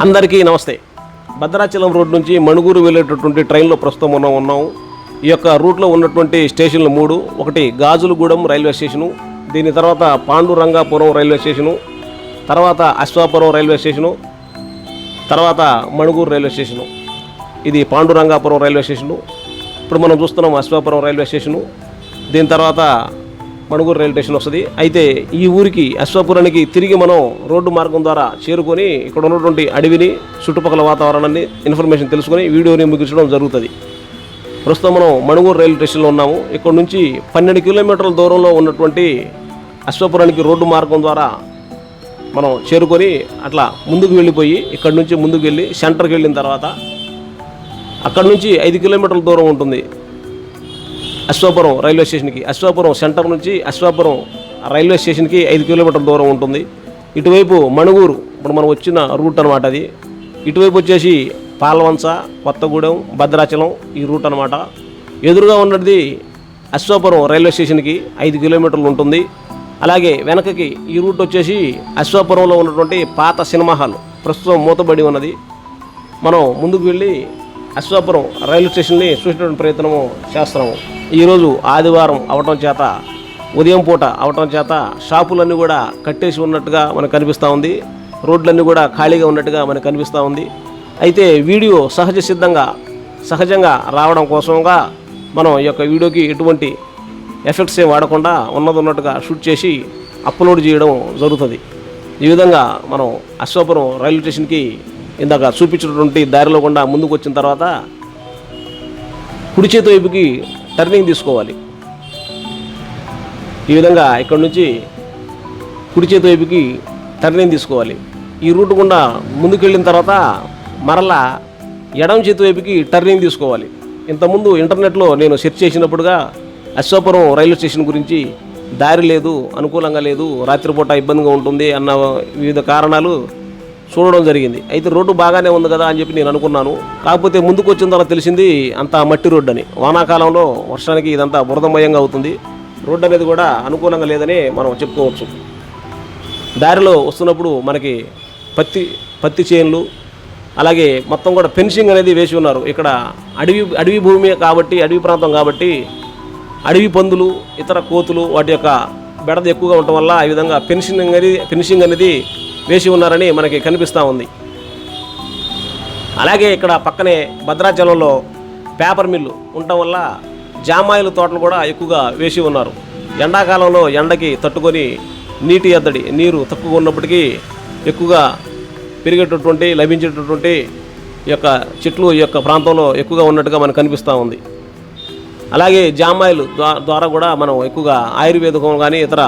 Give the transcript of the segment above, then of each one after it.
అందరికీ నమస్తే. భద్రాచలం రోడ్ నుంచి మణుగూరు వెళ్ళేటటువంటి ట్రైన్లో ప్రస్తుతం మనం ఉన్నాము ఈ యొక్క రూట్లో ఉన్నటువంటి స్టేషన్లు మూడు. ఒకటి గాజులగూడెం రైల్వే స్టేషను. దీని తర్వాత పాండురంగాపురం రైల్వే స్టేషను. తర్వాత అశ్వాపురం రైల్వే స్టేషను. తర్వాత మణుగూరు రైల్వే స్టేషను. ఇది పాండురంగాపురం రైల్వే స్టేషను. ఇప్పుడు మనం చూస్తున్నాం అశ్వాపురం రైల్వే స్టేషను. దీని తర్వాత మణుగూరు రైల్వే స్టేషన్ వస్తుంది. అయితే ఈ ఊరికి అశ్వాపురానికి తిరిగి మనం రోడ్డు మార్గం ద్వారా చేరుకొని ఇక్కడ ఉన్నటువంటి అడవిని చుట్టుపక్కల వాతావరణాన్ని ఇన్ఫర్మేషన్ తెలుసుకొని వీడియోని ముగించడం జరుగుతుంది. ప్రస్తుతం మనం మణుగూరు రైల్వే స్టేషన్లో ఉన్నాము. ఇక్కడ నుంచి పన్నెండు కిలోమీటర్ల దూరంలో ఉన్నటువంటి అశ్వపురానికి రోడ్డు మార్గం ద్వారా మనం చేరుకొని అట్లా ముందుకు వెళ్ళిపోయి ఇక్కడ నుంచి ముందుకు వెళ్ళి సెంటర్కి వెళ్ళిన తర్వాత అక్కడ నుంచి ఐదు కిలోమీటర్ల దూరం ఉంటుంది. అశ్వాపురం రైల్వే స్టేషన్కి. అశ్వాపురం సెంటర్ నుంచి అశ్వాపురం రైల్వే స్టేషన్కి ఐదు కిలోమీటర్ల దూరం ఉంటుంది. ఇటువైపు మణుగూరు ఇప్పుడు మనం వచ్చిన రూట్ అనమాట అది. ఇటువైపు వచ్చేసి పాల్వంచ కొత్తగూడెం భద్రాచలం ఈ రూట్ అనమాట ఎదురుగా ఉన్నది అశ్వాపురం రైల్వే స్టేషన్కి ఐదు కిలోమీటర్లు ఉంటుంది. అలాగే వెనకకి ఈ రూట్ వచ్చేసి అశ్వాపురంలో ఉన్నటువంటి పాత సినిమా హాల్ ప్రస్తుతం మూతబడి ఉన్నది. మనం ముందుకు వెళ్ళి అశ్వాపురం రైల్వే స్టేషన్ని చూసేటువంటి ప్రయత్నము చేస్తున్నాము. ఈరోజు ఆదివారం అవటం చేత ఉదయం పూట అవటం చేత షాపులన్నీ కూడా కట్టేసి ఉన్నట్టుగా మనకు కనిపిస్తూ ఉంది. రోడ్లన్నీ కూడా ఖాళీగా ఉన్నట్టుగా మనకు కనిపిస్తూ ఉంది. అయితే వీడియో సహజ సిద్ధంగా సహజంగా రావడం కోసంగా మనం ఈ యొక్క వీడియోకి ఎటువంటి ఎఫెక్ట్స్ ఏం వాడకుండా ఉన్నది ఉన్నట్టుగా షూట్ చేసి అప్లోడ్ చేయడం జరుగుతుంది. ఈ విధంగా మనం అశ్వాపురం రైల్వే స్టేషన్కి ఇందాక చూపించినటువంటి దారిలో గుండా ముందుకు వచ్చిన తర్వాత కుడి చేతి వైపుకి టర్నింగ్ తీసుకోవాలి. ఈ విధంగా ఇక్కడ నుంచి కుడి చేతి వైపుకి టర్నింగ్ తీసుకోవాలి. ఈ రూట్ గుండా ముందుకు వెళ్ళిన తర్వాత మరలా ఎడమ చేతి వైపుకి టర్నింగ్ తీసుకోవాలి. ఇంతకుముందు ఇంటర్నెట్లో నేను సెర్చ్ చేసినప్పుడుగా అశ్వాపురం రైల్వే స్టేషన్ గురించి దారి లేదు అనుకూలంగా లేదు రాత్రిపూట ఇబ్బందిగా ఉంటుంది అన్న వివిధ కారణాలు చూడడం జరిగింది. అయితే రోడ్డు బాగానే ఉంది కదా అని చెప్పి నేను అనుకున్నాను. కాకపోతే ముందుకు వచ్చిన తర్వాత తెలిసింది అంత మట్టి రోడ్డు అని. వానాకాలంలో వర్షానికి ఇదంతా బురదమయంగా అవుతుంది. రోడ్డు అనేది కూడా అనుకూలంగా లేదని మనం చెప్పుకోవచ్చు. దారిలో వస్తున్నప్పుడు మనకి పత్తి పత్తి చేన్లు అలాగే మొత్తం కూడా ఫెన్సింగ్ అనేది వేసి ఉన్నారు. ఇక్కడ అడవి అడవి భూమి కాబట్టి అడవి ప్రాంతం కాబట్టి అడవి పందులు ఇతర కోతులు వాటి యొక్క బెడద ఎక్కువగా ఉండటం వల్ల ఈ విధంగా ఫెన్సింగ్ అనేది ఫెన్సింగ్ అనేది వేసి ఉన్నారని మనకి కనిపిస్తూ ఉంది. అలాగే ఇక్కడ పక్కనే భద్రాచలంలో పేపర్ మిల్లు ఉండటం వల్ల జామాయిల తోటలు కూడా ఎక్కువగా వేసి ఉన్నారు. ఎండాకాలంలో ఎండకి తట్టుకొని నీటి ఎద్దడి నీరు తక్కువగా ఉన్నప్పటికీ ఎక్కువగా పెరిగేటటువంటి లభించేటటువంటి ఈ యొక్క చెట్లు ఈ యొక్క ప్రాంతంలో ఎక్కువగా ఉన్నట్టుగా మనకు కనిపిస్తూ ఉంది. అలాగే జామాయిలు ద్వారా కూడా మనం ఎక్కువగా ఆయుర్వేదకం కానీ ఇతర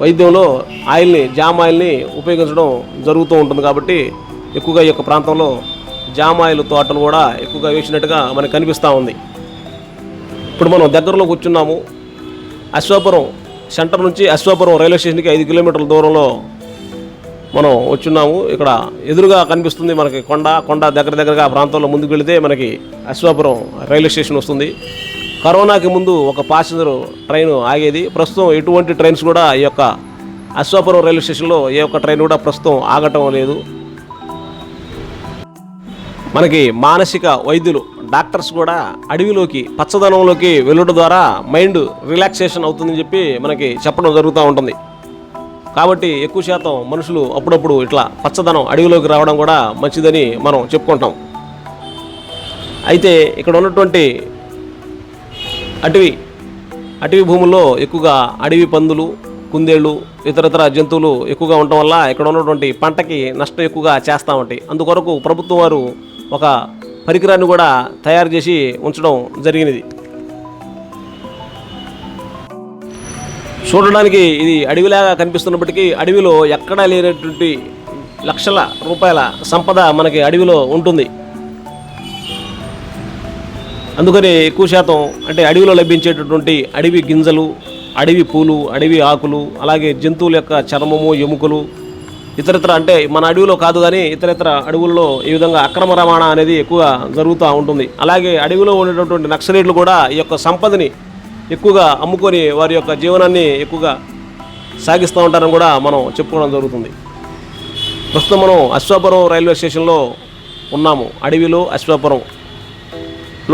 వైద్యంలో ఆయిల్ని జామ్ ఆయిల్ని ఉపయోగించడం జరుగుతూ ఉంటుంది కాబట్టి ఎక్కువగా ఈ యొక్క ప్రాంతంలో జామ్ ఆయిల్ తోటలు కూడా ఎక్కువగా వేసినట్టుగా మనకు కనిపిస్తూ ఉంది. ఇప్పుడు మనం దగ్గరలో కూర్చున్నాము. అశ్వాపురం సెంటర్ నుంచి అశ్వాపురం రైల్వే స్టేషన్కి ఐదు కిలోమీటర్ల దూరంలో మనం వచ్చున్నాము. ఇక్కడ ఎదురుగా కనిపిస్తుంది మనకి కొండ. కొండ దగ్గర దగ్గరగా ఆ ప్రాంతంలో ముందుకు వెళితే మనకి అశ్వాపురం రైల్వే స్టేషన్ వస్తుంది. కరోనాకి ముందు ఒక ప్యాసింజర్ ట్రైన్ ఆగేది. ప్రస్తుతం ఎటువంటి ట్రైన్స్ కూడా ఈ యొక్క అశ్వాపురం రైల్వే స్టేషన్లో ఏ ఒక్క ట్రైన్ కూడా ప్రస్తుతం ఆగటం లేదు. మనకి మానసిక వైద్యులు డాక్టర్స్ కూడా అడవిలోకి పచ్చదనంలోకి వెళ్ళడం ద్వారా మైండ్ రిలాక్సేషన్ అవుతుందని చెప్పి మనకి చెప్పడం జరుగుతూ ఉంటుంది. కాబట్టి ఎక్కువ శాతం మనుషులు అప్పుడప్పుడు ఇట్లా పచ్చదనం అడవిలోకి రావడం కూడా మంచిదని మనం చెప్పుకుంటాం. అయితే ఇక్కడ ఉన్నటువంటి అటవీ అటవీ భూముల్లో ఎక్కువగా అడవి పందులు కుందేళ్ళు ఇతరతర జంతువులు ఎక్కువగా ఉండటం వల్ల ఇక్కడ ఉన్నటువంటి పంటకి నష్టం ఎక్కువగా చేస్తూ ఉంటాయి. అందుకొరకు ప్రభుత్వం వారు ఒక పరికరాన్ని కూడా తయారు చేసి ఉంచడం జరిగినది. చూడడానికి ఇది అడవిలాగా కనిపిస్తున్నప్పటికీ అడవిలో ఎక్కడా లేనటువంటి లక్షల రూపాయల సంపద మనకి అడవిలో ఉంటుంది. అందుకని ఎక్కువ శాతం అంటే అడవిలో లభించేటటువంటి అడవి గింజలు అడవి పూలు అడవి ఆకులు అలాగే జంతువుల యొక్క చర్మము ఎముకలు ఇతరితర అంటే మన అడవిలో కాదు కానీ ఇతరత్ర అడవుల్లో ఈ విధంగా అక్రమ రవాణా అనేది ఎక్కువగా జరుగుతూ ఉంటుంది. అలాగే అడవిలో ఉండేటటువంటి నక్సలైట్లు కూడా ఈ యొక్క సంపదని ఎక్కువగా అమ్ముకొని వారి యొక్క జీవనాన్ని ఎక్కువగా సాగిస్తూ ఉంటారని కూడా మనం చెప్పుకోవడం జరుగుతుంది. ప్రస్తుతం మనం అశ్వాపురం రైల్వే స్టేషన్లో ఉన్నాము. అడవిలో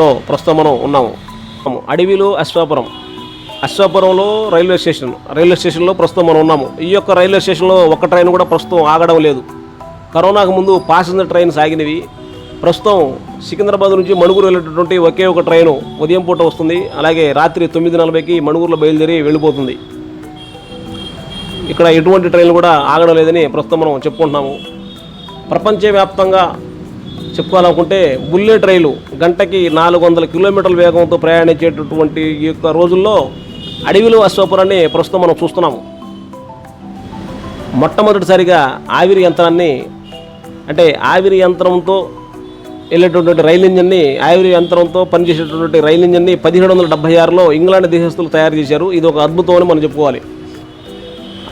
లో ప్రస్తుతం మనం ఉన్నాము. అడవిలో అశ్వాపురం. అశ్వాపురంలో రైల్వే స్టేషన్. రైల్వే స్టేషన్లో ప్రస్తుతం మనం ఉన్నాము. ఈ యొక్క రైల్వే స్టేషన్లో ఒక్క ట్రైన్ కూడా ప్రస్తుతం ఆగడం లేదు. కరోనాకు ముందు ప్యాసింజర్ ట్రైన్ సాగినవి ప్రస్తుతం సికింద్రాబాద్ నుంచి మణుగూరు వెళ్ళేటటువంటి ఒకే ఒక ట్రైను ఉదయం పూట వస్తుంది. అలాగే రాత్రి తొమ్మిది నలభైకి మణుగూరులో బయలుదేరి వెళ్ళిపోతుంది. ఇక్కడ ఎటువంటి ట్రైన్లు కూడా ఆగడం లేదని ప్రస్తుతం మనం చెప్పుకుంటున్నాము. ప్రపంచవ్యాప్తంగా చెప్పుకోవాలనుకుంటే బుల్లెట్ రైలు గంటకి నాలుగు వందల కిలోమీటర్ల వేగంతో ప్రయాణించేటటువంటి ఈ యొక్క రోజుల్లో అడవిలో అశ్వపురాన్ని ప్రస్తుతం మనం చూస్తున్నాము. మొట్టమొదటిసారిగా ఆవిరి యంత్రాన్ని అంటే ఆవిరి యంత్రంతో వెళ్ళేటటువంటి రైలు ఇంజన్ని ఆవిరి యంత్రంతో పనిచేసేటటువంటి రైలు ఇంజన్ని పదిహేడు వందల డెబ్బై ఆరులో ఇంగ్లాండ్ దేశస్తులు తయారు చేశారు. ఇది ఒక అద్భుతం అని మనం చెప్పుకోవాలి.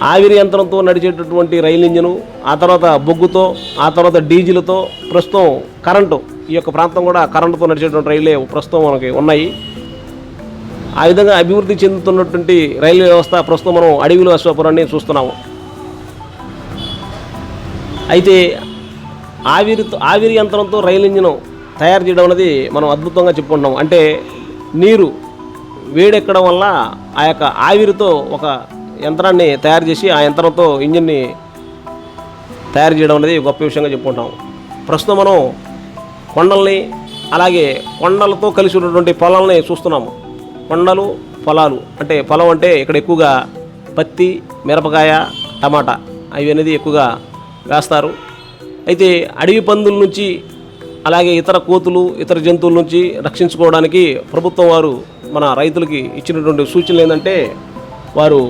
ఆవిరి యంత్రంతో నడిచేటటువంటి రైలు ఇంజను ఆ తర్వాత బొగ్గుతో ఆ తర్వాత డీజిల్తో ప్రస్తుతం కరెంటు ఈ యొక్క ప్రాంతం కూడా కరెంటుతో నడిచేటువంటి రైళ్ళే ప్రస్తుతం మనకి ఉన్నాయి. ఆ విధంగా అభివృద్ధి చెందుతున్నటువంటి రైల్వే వ్యవస్థ ప్రస్తుతం మనం అడవిలో అశ్వాపురాన్ని చూస్తున్నాము. అయితే ఆవిరితో ఆవిరి యంత్రంతో రైలు ఇంజిన్ తయారు చేయడం అనేది మనం అద్భుతంగా చెప్పుకుంటున్నాం. అంటే నీరు వేడెక్కడం వల్ల ఆ యొక్క ఆవిరితో ఒక యంత్రాన్ని తయారు చేసి ఆ యంత్రంతో ఇంజిన్ని తయారు చేయడం అనేది గొప్ప విషయంగా చెప్పుకుంటాం. ప్రస్తుతం మనం కొండల్ని అలాగే కొండలతో కలిసి ఉన్నటువంటి పొలాలని చూస్తున్నాము. కొండలు పొలాలు అంటే పొలం అంటే ఇక్కడ ఎక్కువగా పత్తి మిరపకాయ టమాటా అవి అనేది ఎక్కువగా వేస్తారు. అయితే అడవి పందుల నుంచి అలాగే ఇతర కోతులు ఇతర జంతువుల నుంచి రక్షించుకోవడానికి ప్రభుత్వం వారు మన రైతులకి ఇచ్చినటువంటి సూచనలు ఏంటంటే వారు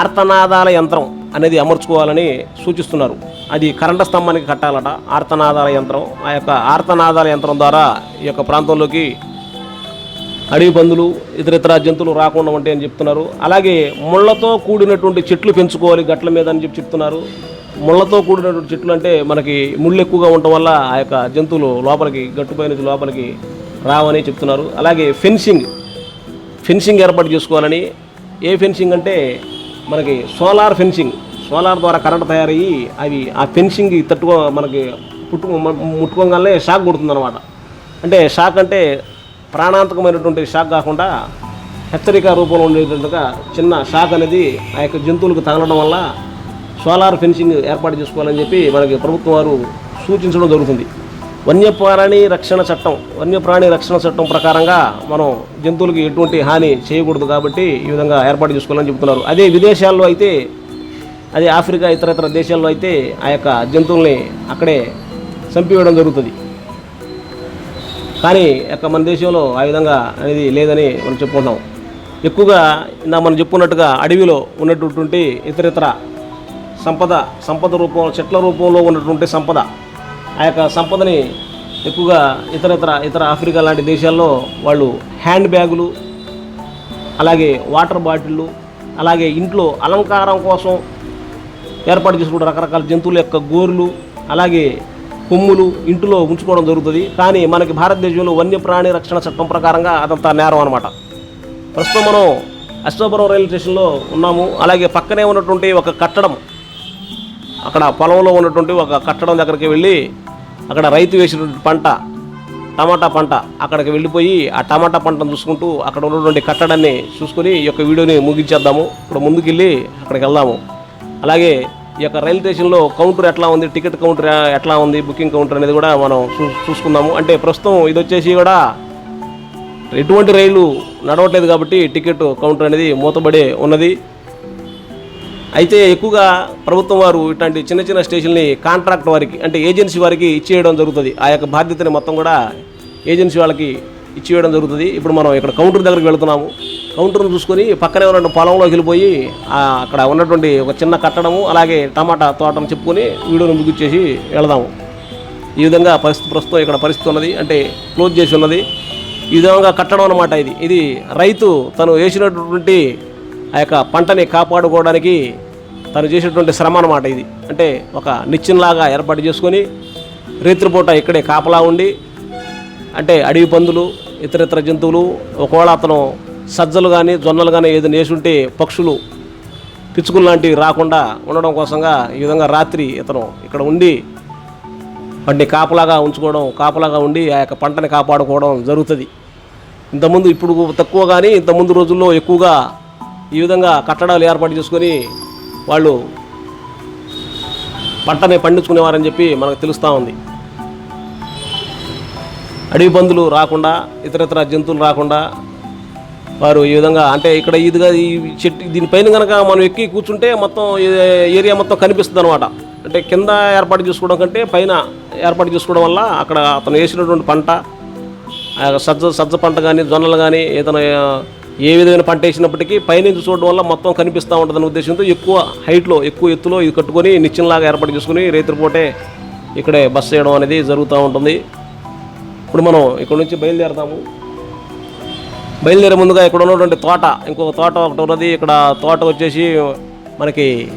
ఆర్తనాదాల యంత్రం అనేది అమర్చుకోవాలని సూచిస్తున్నారు. అది కరెంటు స్తంభానికి కట్టాలట. ఆర్తనాదాల యంత్రం. ఆ యొక్క ఆర్తనాదాల యంత్రం ద్వారా ఈ యొక్క ప్రాంతంలోకి అడవి పందులు ఇతర ఇతర జంతువులు రాకుండా ఉంటాయి అని చెప్తున్నారు. అలాగే ముళ్ళతో కూడినటువంటి చెట్లు పెంచుకోవాలి గట్ల మీద అని చెప్పి చెప్తున్నారు. ముళ్ళతో కూడినటువంటి చెట్లు అంటే మనకి ముళ్ళు ఎక్కువగా ఉండటం వల్ల ఆ యొక్క జంతువులు లోపలికి గట్టుపై నుంచి లోపలికి రావని చెప్తున్నారు. అలాగే ఫెన్సింగ్. ఫెన్సింగ్ ఏర్పాటు చేసుకోవాలని. ఏ ఫెన్సింగ్ అంటే మనకి సోలార్ ఫెన్సింగ్ సోలార్ ద్వారా కరెంట్ తయారయ్యి అవి ఆ ఫెన్సింగ్ తట్టుకో మనకి పుట్టుకో ముట్టుకోగానే షాక్ కొడుతుందన్నమాట. అంటే షాక్ అంటే ప్రాణాంతకమైనటువంటి షాక్ కాకుండా హెచ్చరిక రూపంలో ఉండేటట్టుగా చిన్న షాక్ అనేది ఆ యొక్క జంతువులకు తగలడం వల్ల సోలార్ ఫెన్సింగ్ ఏర్పాటు చేసుకోవాలని చెప్పి మనకి ప్రభుత్వం వారు సూచించడం జరుగుతుంది. వన్యప్రాణి రక్షణ చట్టం వన్యప్రాణి రక్షణ చట్టం ప్రకారంగా మనం జంతువులకి ఎటువంటి హాని చేయకూడదు కాబట్టి ఈ విధంగా ఏర్పాటు చేసుకోవాలని చెబుతున్నారు. అదే విదేశాల్లో అయితే అదే ఆఫ్రికా ఇతర ఇతర దేశాల్లో అయితే ఆ యొక్క జంతువుల్ని అక్కడే చంపివేయడం జరుగుతుంది. కానీ యొక్క మన దేశంలో ఆ విధంగా అనేది లేదని మనం చెప్పుకుంటాం. ఎక్కువగా ఇందా మనం చెప్పుకున్నట్టుగా అడవిలో ఉన్నటువంటి ఇతరితర సంపద సంపద రూపంలో చెట్ల రూపంలో ఉన్నటువంటి సంపద ఆ యొక్క సంపదని ఎక్కువగా ఇతర ఇతర ఇతర ఆఫ్రికా లాంటి దేశాల్లో వాళ్ళు హ్యాండ్ బ్యాగులు అలాగే వాటర్ బాటిళ్ళు అలాగే ఇంట్లో అలంకారం కోసం ఏర్పాటు చేసుకుంటే రకరకాల జంతువుల యొక్క గోర్లు అలాగే కొమ్ములు ఇంటిలో ఉంచుకోవడం జరుగుతుంది. కానీ మనకి భారతదేశంలో వన్యప్రాణి రక్షణ చట్టం ప్రకారంగా అదంతా నేరం అనమాట ప్రస్తుతం మనం అశ్వాపురం రైల్వే స్టేషన్లో ఉన్నాము. అలాగే పక్కనే ఉన్నటువంటి ఒక కట్టడం అక్కడ పొలంలో ఉన్నటువంటి ఒక కట్టడం దగ్గరికి వెళ్ళి అక్కడ రైతు వేసినటువంటి పంట టమాటా పంట అక్కడికి వెళ్ళిపోయి ఆ టమాటా పంటను చూసుకుంటూ అక్కడ ఉన్నటువంటి కట్టడాన్ని చూసుకొని ఈ యొక్క వీడియోని ముగించేద్దాము. ఇప్పుడు ముందుకెళ్ళి అక్కడికి వెళ్దాము. అలాగే ఈ యొక్క రైలు స్టేషన్లో కౌంటర్ ఎట్లా ఉంది టికెట్ కౌంటర్ ఎట్లా ఉంది బుకింగ్ కౌంటర్ అనేది కూడా మనం చూ చూసుకుందాము. అంటే ప్రస్తుతం ఇది వచ్చేసి కూడా ఎటువంటి రైలు నడవట్లేదు కాబట్టి టికెట్ కౌంటర్ అనేది మూతబడి ఉన్నది. అయితే ఎక్కువగా ప్రభుత్వం వారు ఇట్లాంటి చిన్న చిన్న స్టేషన్ని కాంట్రాక్ట్ వారికి అంటే ఏజెన్సీ వారికి ఇచ్చేయడం జరుగుతుంది. ఆ యొక్క బాధ్యతని మొత్తం కూడా ఏజెన్సీ వాళ్ళకి ఇచ్చేయడం జరుగుతుంది. ఇప్పుడు మనం ఇక్కడ కౌంటర్ దగ్గరికి వెళుతున్నాము. కౌంటర్ను చూసుకొని పక్కనే ఉన్నటువంటి పొలంలోకి వెళ్ళిపోయి అక్కడ ఉన్నటువంటి ఒక చిన్న కట్టడము అలాగే టమాటా తోటను చెప్పుకొని వీడియోని ముగిచ్చేసి వెళదాము. ఈ విధంగా పరిస్థితి ప్రస్తుతం ఇక్కడ పరిస్థితి ఉన్నది. అంటే క్లోజ్ చేసి ఉన్నది. ఈ విధంగా కట్టడం అన్నమాట ఇది. ఇది రైతు తను వేసినటువంటి ఆ యొక్క పంటని కాపాడుకోవడానికి తను చేసేటువంటి శ్రమ అన్నమాట ఇది. అంటే ఒక నిచ్చెనలాగా ఏర్పాటు చేసుకొని రేత్రిపూట ఇక్కడే కాపలా ఉండి అంటే అడవి పందులు ఇతరితర జంతువులు ఒకవేళ అతను సజ్జలు కానీ జొన్నలు కానీ ఏదైనా వేసుంటే పక్షులు పిచ్చుకులు లాంటివి రాకుండా ఉండడం కోసంగా ఈ విధంగా రాత్రి ఇతను ఇక్కడ ఉండి వాటిని కాపలాగా ఉంచుకోవడం కాపలాగా ఉండి ఆ యొక్క పంటని కాపాడుకోవడం జరుగుతుంది. ఇంతకుముందు ఇప్పుడు తక్కువ కానీ ఇంతకుముందు రోజుల్లో ఎక్కువగా ఈ విధంగా కట్టడాలు ఏర్పాటు చేసుకొని వాళ్ళు పంటని పండించుకునేవారని చెప్పి మనకు తెలుస్తూ ఉంది. అడవి పందులు రాకుండా ఇతరితర జంతువులు రాకుండా వారు ఈ విధంగా అంటే ఇక్కడ ఇదిగా ఈ చెట్టు దీనిపైన కనుక మనం ఎక్కి కూర్చుంటే మొత్తం ఏరియా మొత్తం కనిపిస్తుంది అనమాట అంటే కింద ఏర్పాటు చేసుకోవడం కంటే పైన ఏర్పాటు చేసుకోవడం వల్ల అక్కడ అతను వేసినటువంటి పంట ఆ యొక్క సజ్జ సజ్జ పంట కానీ జొన్నలు కానీ ఏదైనా ఏ విధమైన పంట వేసినప్పటికీ పైనుంచి చూడడం వల్ల మొత్తం కనిపిస్తూ ఉంటుందనే ఉద్దేశంతో ఎక్కువ హైట్లో ఎక్కువ ఎత్తులో ఇది కట్టుకొని నిచ్చెనలాగా ఏర్పాటు చేసుకుని రైతుల ఇక్కడే బస్ చేయడం అనేది జరుగుతూ ఉంటుంది. ఇప్పుడు మనం ఇక్కడ నుంచి బయలుదేరతాము. బయలుదేరే ముందుగా ఇక్కడ ఉన్నటువంటి తోట ఇంకొక తోట ఒకటి ఉన్నది. ఇక్కడ తోట వచ్చేసి మనకి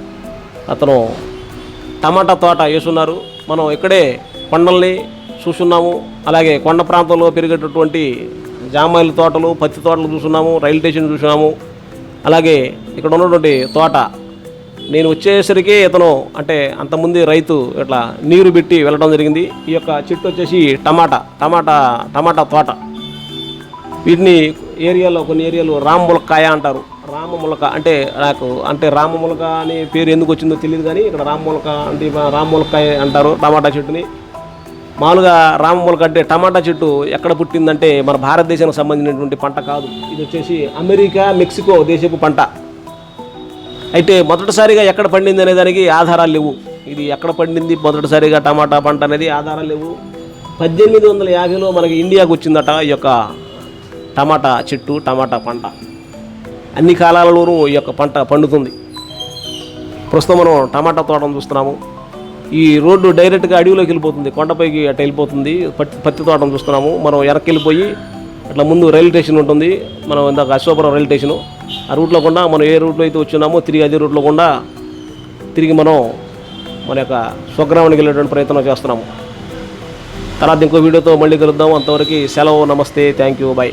అతను టమాటా తోట వేసున్నారు. మనం ఇక్కడే కొండల్ని చూస్తున్నాము. అలాగే కొండ ప్రాంతంలో పెరిగేటటువంటి జామాయిల తోటలు పత్తి తోటలు చూస్తున్నాము రైలు స్టేషన్ చూసినాము అలాగే ఇక్కడ ఉన్నటువంటి తోట. నేను వచ్చేసరికి ఇతను అంటే అంతకుముందు రైతు ఇట్లా నీరు పెట్టి వెళ్ళడం జరిగింది. ఈ యొక్క చెట్టు వచ్చేసి టమాటా టమాటా టమాటా తోట. వీటిని ఏరియాలో కొన్ని ఏరియాలో రామ ములక్కాయ అంటారు. రామ ములక అంటే నాకు అంటే రామ ములక అనే పేరు ఎందుకు వచ్చిందో తెలియదు కానీ ఇక్కడ రామ ములక అంటే రామ ములక్కాయ అంటారు టమాటా చెట్టుని. మామూలుగా రామములకు అంటే టమాటా చెట్టు ఎక్కడ పుట్టిందంటే మన భారతదేశానికి సంబంధించినటువంటి పంట కాదు. ఇది వచ్చేసి అమెరికా మెక్సికో దేశపు పంట. అయితే మొదటిసారిగా ఎక్కడ పండింది అనే దానికి ఆధారాలు లేవు. ఇది ఎక్కడ పండింది? మొదటిసారిగా టమాటా పంట అనేది ఆధారాలు లేవు. పద్దెనిమిది వందల యాభైలో మనకి ఇండియాకు వచ్చిందట ఈ యొక్క టమాటా చెట్టు టమాటా పంట. అన్ని కాలాలలోనూ ఈ యొక్క పంట పండుతుంది. ప్రస్తుతం మనం టమాటా తోటను చూస్తున్నాము. ఈ రోడ్డు డైరెక్ట్గా అడవిలోకి వెళ్ళిపోతుంది. కొండపైకి అటు వెళ్ళిపోతుంది. పత్తి పత్తి తోటను చూస్తున్నాము. మనం వెనక్కి వెళ్ళిపోయి అట్లా ముందు రైలు స్టేషన్ ఉంటుంది. మనం ఇందాక అశోకపురం రైల్వే స్టేషను. ఆ రూట్లో కూడా మనం ఏ రూట్లో అయితే వచ్చున్నామో తిరిగి అదే రూట్లో కూడా తిరిగి మనం మన యొక్క స్వగ్రామానికి వెళ్ళేటువంటి ప్రయత్నం చేస్తున్నాము. తర్వాత ఇంకో వీడియోతో మళ్ళీ కలుద్దాం. అంతవరకు సెలవు నమస్తే. Thank you bye